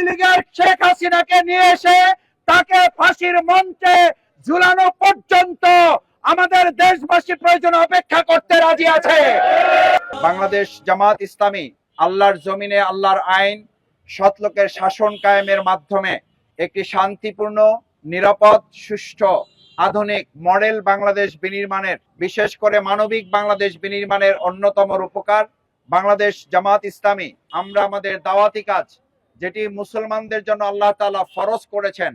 আওয়ামী লীগের শেখ হাসিনাকে নিয়ে এসে তাকে ফাঁসির মঞ্চে ঝুলানো পর্যন্ত আমাদের দেশবাসী প্রয়োজন অপেক্ষা করতে রাজি আছে। বাংলাদেশ জামাত ইসলামী আল্লাহর জমিনে আল্লাহর আইন সৎলোকের শাসন কায়েমের মাধ্যমে একটি শান্তিপূর্ণ, নিরাপদ, সুষ্ঠু, আধুনিক মডেল বাংলাদেশ বিনির্মাণের, বিশেষ করে মানবিক বাংলাদেশ বিনির্মাণের অন্যতম রূপকার বাংলাদেশ জামাত ইসলামী। আমরা আমাদের দাওয়াতি কাজ যেটি মুসলমানদের জন্য আল্লাহ তাআলা ফরজ করেছেন,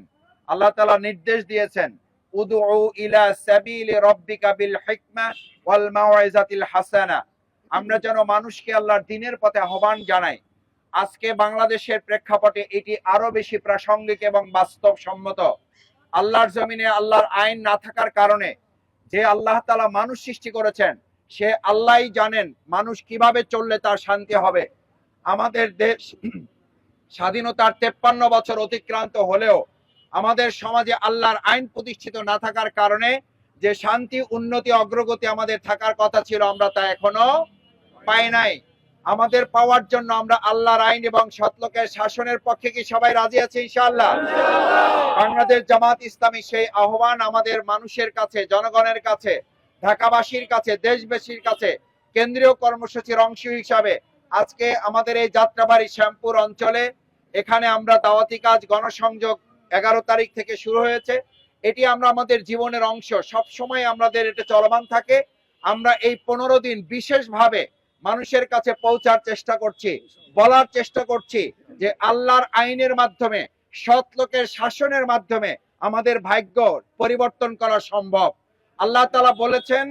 আল্লাহ তাআলা নির্দেশ দিয়েছেন, উদউ ইলা সাবিল রাব্বিকা বিল হিকমা ওয়াল মাউইজাতিল হাসানা। আমরা যেন মানুষকে আল্লাহর দিনের পথে আহ্বান জানাই, আজকে বাংলাদেশের প্রেক্ষাপটে এটি আরও বেশি প্রাসঙ্গিক এবং বাস্তবসম্মত। আল্লাহর জমিনে আল্লাহর আইন না থাকার কারণে যে আল্লাহ তালা মানুষ সৃষ্টি করেছেন, সে আল্লাহই জানেন মানুষ কীভাবে চললে তার শান্তি হবে। আমাদের দেশ স্বাধীনতার তেপ্পান্ন বছর অতিক্রান্ত হলেও আমাদের সমাজে আল্লাহর আইন প্রতিষ্ঠিত না থাকার কারণে যে শান্তি, উন্নতি, অগ্রগতি আমাদের থাকার কথা ছিল, আমরা তা এখনও পাই নাই। আমাদের পাওয়ার জন্য আমরা আল্লাহর আইন এবং সৎলোকের শাসনের পক্ষে কি সবাই রাজি আছে, ইনশাআল্লাহ? বাংলাদেশ জামাত ইসলামী সেই আহ্বান আমাদের মানুষের কাছে, জনগণের কাছে, ঢাকাবাসীর কাছে, দেশবাসীর কাছে, কেন্দ্রীয় কর্মসূচির অংশ হিসাবে আজকে আমাদের এই যাত্রাবাড়ি শ্যামপুর অঞ্চলে এখানে আমরা দাওয়াতি কাজ গণসংযোগ এগারো তারিখ থেকে শুরু হয়েছে। এটি আমরা আমাদের জীবনের অংশ। সব সময় আমাদের এটা চলমান থাকে। আমরা এই পনেরো দিন বিশেষভাবে মানুষের কাছে পৌঁছার চেষ্টা করছি, বলার চেষ্টা করছি যে আল্লাহর আইনের মাধ্যমে, সৎ লোকের শাসনের মাধ্যমে আমাদের ভাগ্য পরিবর্তন করা সম্ভব। আল্লাহ তালা বলেছেন,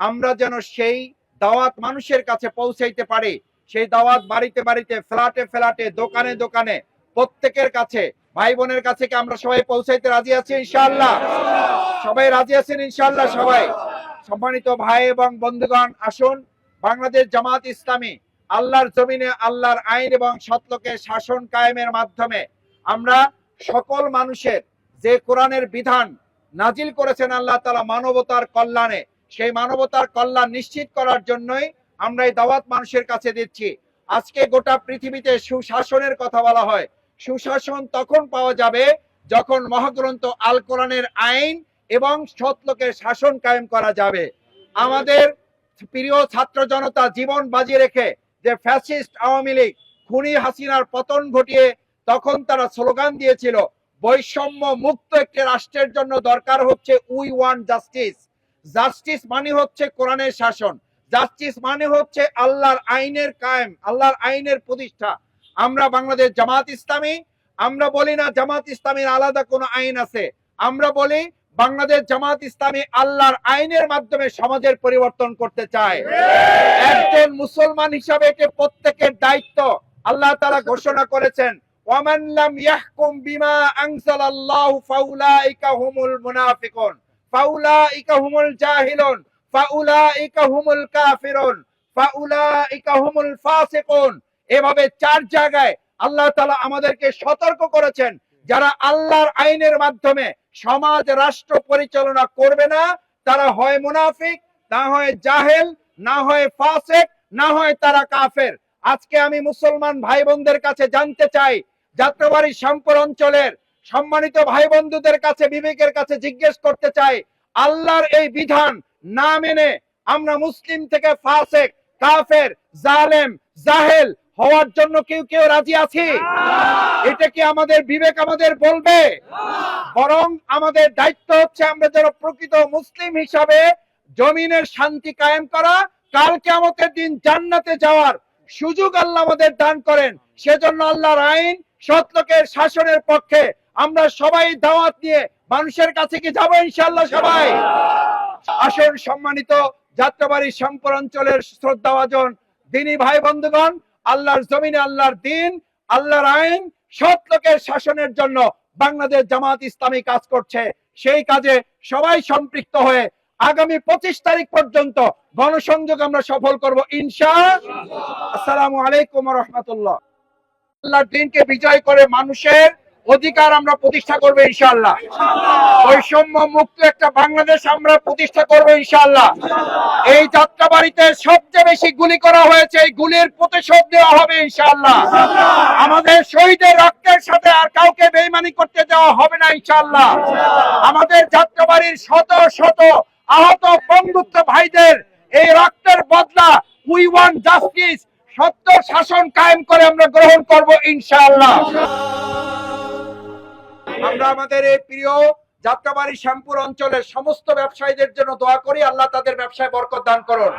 আমরা যেন সেই দাওয়াত মানুষের কাছে পৌঁছাইতে পারি সেই দাওয়াত বাড়িতে বাড়িতে, ফ্ল্যাটে ফ্ল্যাটে, দোকানে দোকানে, প্রত্যেকের কাছে, ভাই বোনের কাছে আমরা সবাই পৌঁছাইতে রাজি আছি, ইনশাআল্লাহ? সবাই রাজি আছেন, ইনশাআল্লাহ, সবাই? সম্মানিত ভাই এবং বন্ধুগণ, আসুন, বাংলাদেশ জামাত ইসলামী, আল্লাহর জমিনে আল্লাহর আইন এবং সৎলোকের শাসন কায়েমের মাধ্যমে আমরা সকল মানুষের যে কোরআনের বিধান নাজিল করেছেন আল্লাহ তালা মানবতার কল্যাণে, সেই মানবতার কল্যাণ নিশ্চিত করার জন্যই আমরা এই দাওয়াত মানুষের কাছে দিচ্ছি। আজকে গোটা পৃথিবীতে সুশাসনের কথা বলা হয়। সুশাসন তখন পাওয়া যাবে যখন মহাগ্রন্থ আল কোরআনের আইন এবং সৎলোকের শাসন কায়েম করা যাবে। আমাদের প্রিয় ছাত্র জনতা জীবন বাজি রেখে যে ফ্যাসিস্ট আওয়ামী লীগ, খুনি হাসিনার পতন ঘটিয়ে তখন তারা স্লোগান দিয়েছিল, বৈষম্য মুক্ত একটি রাষ্ট্রের জন্য দরকার হচ্ছে উই ওয়ান জাস্টিস। জাস্টিস মানে হচ্ছে কোরআনের শাসন। জাস্টিস মানে হচ্ছে আল্লাহর আইনের কায়েম, আল্লাহর আইনের প্রতিষ্ঠা। আমরা বাংলাদেশ জামাত ইসলামী, আমরা বলি না জামাত ইসলামীর আলাদা কোনো আইন আছে। আমরা বলি বাংলাদেশ জামাত ইসলামী আল্লাহর আইনের মাধ্যমে সমাজের পরিবর্তন করতে চায়। একজন মুসলমান হিসাবে এটি প্রত্যেকের দায়িত্ব। আল্লাহ তারা ঘোষণা করেছেন, ওয়ামান বিমা ফাউলাইকা হুমুল কাফিরুন, ফাউলাইকা হুমুল ফাসিকুন। এভাবে চার জায়গায় আল্লাহ তাআলা আমাদেরকে সতর্ক করেছেন, যারা আল্লাহর আইনের মাধ্যমে সমাজ, রাষ্ট্র পরিচালনা করবে না, তারা হয় মুনাফিক, না হয় জাহেল, না হয় ফাসেক, না হয় তারা কাফের। আজকে আমি মুসলমান ভাই বোনদের কাছে জানতে চাই, যাত্রাবাড়ি শ্যামপুর অঞ্চলের সম্মানিত ভাই বন্ধুদের কাছে, বিবেকের কাছে জিজ্ঞেস করতে চাই, আল্লাহর এই বিধান না মেনে আমরা মুসলিম থেকে ফাসেক, কাফের, জালেম, জাহেল হওয়ার জন্য কেউ কেউ রাজি আছি? এটা কি আমাদের বিবেক আমাদের বলবে? বরং আমাদের দায়িত্ব হচ্ছে আমরা যেন প্রকৃত মুসলিম হিসাবে জমিনের শান্তি কায়েম করা কালকে আমাদের দিন জান্নাতে যাওয়ার সুযোগ আল্লাহ আমাদের দান করেন। সেজন্য আল্লাহর আইন সৎলোকের শাসনের পক্ষে আমরা সবাই দাওয়াত নিয়ে মানুষের কাছে কি যাব ইনশাল্লাহ সবাই? আসুন সম্মানিত যাত্রাবাড়ি শ্যামপুর অঞ্চলের শ্রদ্ধাভাজন দিনী ভাই বন্ধুগণ, আল্লাহর জমিনে আল্লাহর দিন, আল্লাহর আইন, সৎ লোকের শাসনের জন্য বাংলাদেশ জামাত ইসলামী কাজ করছে। সেই কাজে সবাই সম্পৃক্ত হয়ে আগামী পঁচিশ তারিখ পর্যন্ত গণসংযোগ আমরা সফল করব ইনশা আসসালামু আলাইকুম রহমতুল্লাহ। আল্লাহর দিনকে বিজয় করে মানুষের অধিকার আমরা প্রতিষ্ঠা করব ইনশাআল্লাহ। বৈষম্য মুক্ত একটা বাংলাদেশ আমরা প্রতিষ্ঠা করব ইনশাআল্লাহ। এই যাত্রাবাড়িতে সবচেয়ে বেশি গুলি করা হয়েছে, এই গুলির প্রতিশোধ দেওয়া হবে ইনশাআল্লাহ। আমাদের শহীদের রক্তের সাথে আর কাউকে বেইমানি করতে দেওয়া হবে না ইনশাআল্লাহ। আমাদের যাত্রাবাড়ির শত শত আহত বন্ধুত্ব ভাইদের এই রক্তের বদলা উই ওয়ান জাস্টিস, সত্য শাসন কায়েম করে আমরা গ্রহণ করব ইনশাআল্লাহ। আমরা আমাদের এই প্রিয় যাত্রাবাড়ি শ্যামপুর অঞ্চলের সমস্ত ব্যবসায়ীদের জন্য দোয়া করি আল্লাহ তাদের ব্যবসায় বরকত দান করুন।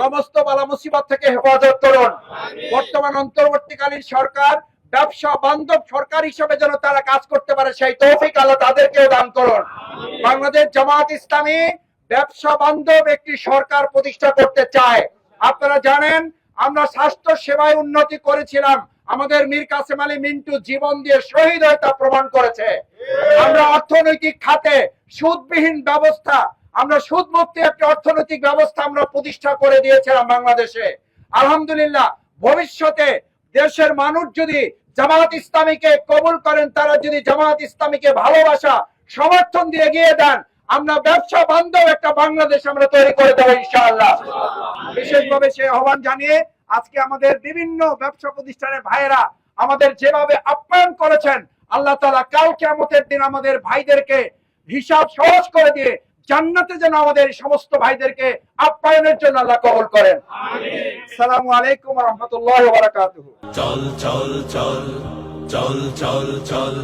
সমস্ত বালা মুসিবত থেকে হেফাজত করুন। বর্তমান অন্তর্বর্তীকালীন সরকার ব্যবসা বান্ধব সরকার হিসেবে যেন তারা কাজ করতে পারে সেই তৌফিক আল্লাহ তাদেরকেও দান করুন। বাংলাদেশ জামাত ইসলামী ব্যবসা বান্ধব একটি সরকার প্রতিষ্ঠা করতে চায়। আপনারা জানেন আমরা স্বাস্থ্য সেবায় উন্নতি করেছিলাম। আমাদের মীর কাসেম আলী মিন্টু জীবন দিয়ে শহীদ হয়ে তা প্রমাণ করেছে। আমরা অর্থনৈতিক খাতে সুদবিহীন ব্যবস্থা, আমরা সুদ মুক্ত একটি অর্থনৈতিক ব্যবস্থা আমরা প্রতিষ্ঠা করে দিয়েছিলাম বাংলাদেশে। আলহামদুলিল্লাহ, ভবিষ্যতে দেশের মানুষ যদি জামাত ইসলামীকে কবুল করেন, তারা যদি জামাত ইসলামীকে ভালোবাসা, সমর্থন দিয়ে এগিয়ে দেন, আমরা ব্যবসা বান্ধব একটা বাংলাদেশ আমরা তৈরি করে দেবো ইনশাআল্লাহ। বিশেষভাবে সেই আহ্বান জানিয়ে আজকে আমাদের বিভিন্ন ব্যবসা প্রতিষ্ঠানের ভাইয়েরা আমাদের যেভাবে আপ্যায়ন করেছেন আল্লাহ তালা কাল কেমতের দিন আমাদের ভাইদেরকে হিসাব সহজ করে দিয়ে জান্নাতে যেন আমাদের সমস্ত ভাইদেরকে আপ্যায়নের জন্য আল্লাহ কবল করেন। সালামু আলাইকুম রহমতুল্লাহ চল চল চল চল চল চল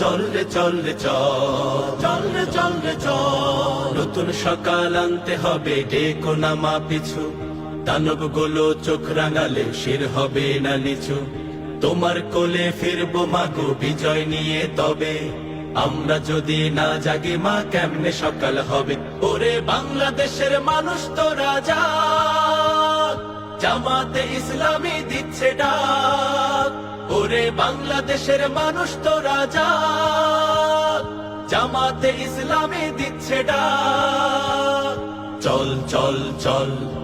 চল রে চল রে চল চল রে চল রে চল। নতুন সকাল আনতে হবে ডেকো নামা পিছু। দানবগুলো চোখ রাঙালে শির হবে না নিচু। তোমার কোলে ফিরবো মাগো, বিজয় নিয়ে তবে। আমরা যদি না জাগি মা, কেমনে সকাল হবে? ওরে বাংলাদেশের মানুষ তো রাজা। জামাতে ইসলামী দিচ্ছে ডাক। ওরে বাংলাদেশের মানুষ তো রাজা। জামাতে ইসলামী দিচ্ছে ডাক। চল চল চল।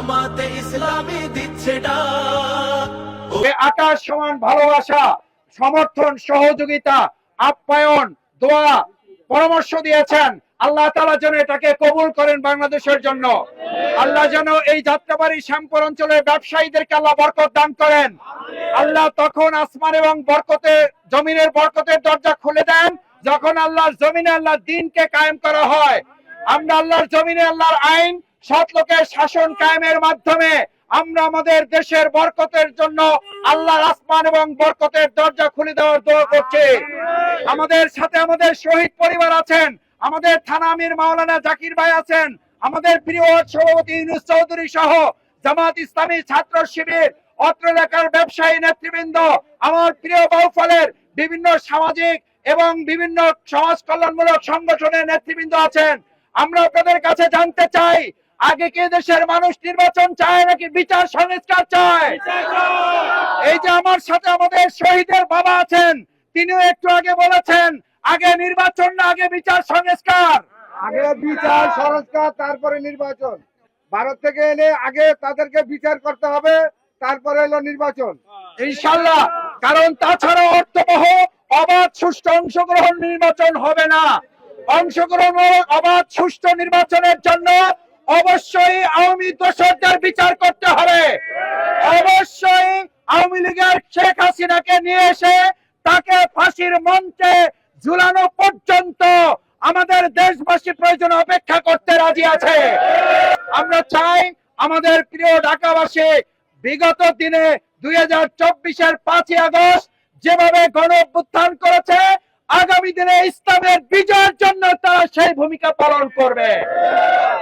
জামাতে ইসলামী দিচ্ছে আকাশ সমান ভালোবাসা, সমর্থন, সহযোগিতা, আপ্যায়ন, দোয়া, পরামর্শ দিয়েছেন। আল্লাহ তালা যেন এটাকে কবুল করেন বাংলাদেশের জন্য। আল্লাহ যেন এই যাত্রাবাড়ি শ্যামপুর অঞ্চলের ব্যবসায়ীদেরকে আল্লাহ বরকত দান করেন। আল্লাহ তখন আসমান এবং বরকতের জমিনের বরকতের দরজা খুলে দেন। যখন আল্লাহর জমিনে আল্লাহর দিনকে কায়েম করা হয়, আমরা আল্লাহর জমিনে আল্লাহর আইন সৎ লোকের শাসন কায়েমের মাধ্যমে আমরা আমাদের দেশের বরকতের জন্য আল্লাহর আসমান এবং বরকতের দরজা খুলে দেওয়ার দোয়া করছি। আমাদের সাথে আমাদের শহীদ পরিবার আছেন, আমাদের থানা আমির মাওলানা জাকির ভাই আছেন, আমাদের প্রিয় সভাপতি ইউনুস চৌধুরী সহ জামাত ইসলামী ছাত্র শিবির, অত্র এলাকার ব্যবসায়ী নেতৃবৃন্দ, আমার প্রিয় বাউফলের বিভিন্ন সামাজিক এবং বিভিন্ন সমাজ কল্যাণমূলক সংগঠনের নেতৃবৃন্দ আছেন। আমরা আপনাদের কাছে জানতে চাই আগে কি দেশের মানুষ নির্বাচন চায় নাকি বিচার সংস্কার চায়? এই যে আমার সাথে আমাদের শহীদের বাবা আছেন তিনিও একটু আগে বলেছেন আগে নির্বাচন না আগে বিচার সংস্কার। আগে বিচার সংস্কার তারপরে নির্বাচন। ভারত থেকে এলে আগে তাদেরকে বিচার করতে হবে তারপরে এলো নির্বাচন। ইনশাল্লাহ কারণ তাছাড়া অর্থবহ অবাধ সুষ্ঠু অংশগ্রহণ নির্বাচন হবে না। অংশগ্রহণ অবাধ সুষ্ঠু নির্বাচনের জন্য অবশ্যই আওয়ামী দোষরদের বিচার করতে হবে। অবশ্যই আওয়ামী লীগের শেখ হাসিনাকে নিয়ে এসে তাকে ফাঁসির মঞ্চে ঝুলানো পর্যন্ত আমাদের দেশবাসী প্রয়োজন অপেক্ষা করতে রাজি আছে। আমরা চাই আমাদের প্রিয় ঢাকাবাসী বিগত দিনে দুই হাজার চব্বিশের পাঁচই আগস্ট যেভাবে গণ অভ্যুত্থান করেছে, আগামী দিনে ইসলামের বিজয়ের জন্য তারা সেই ভূমিকা পালন করবে।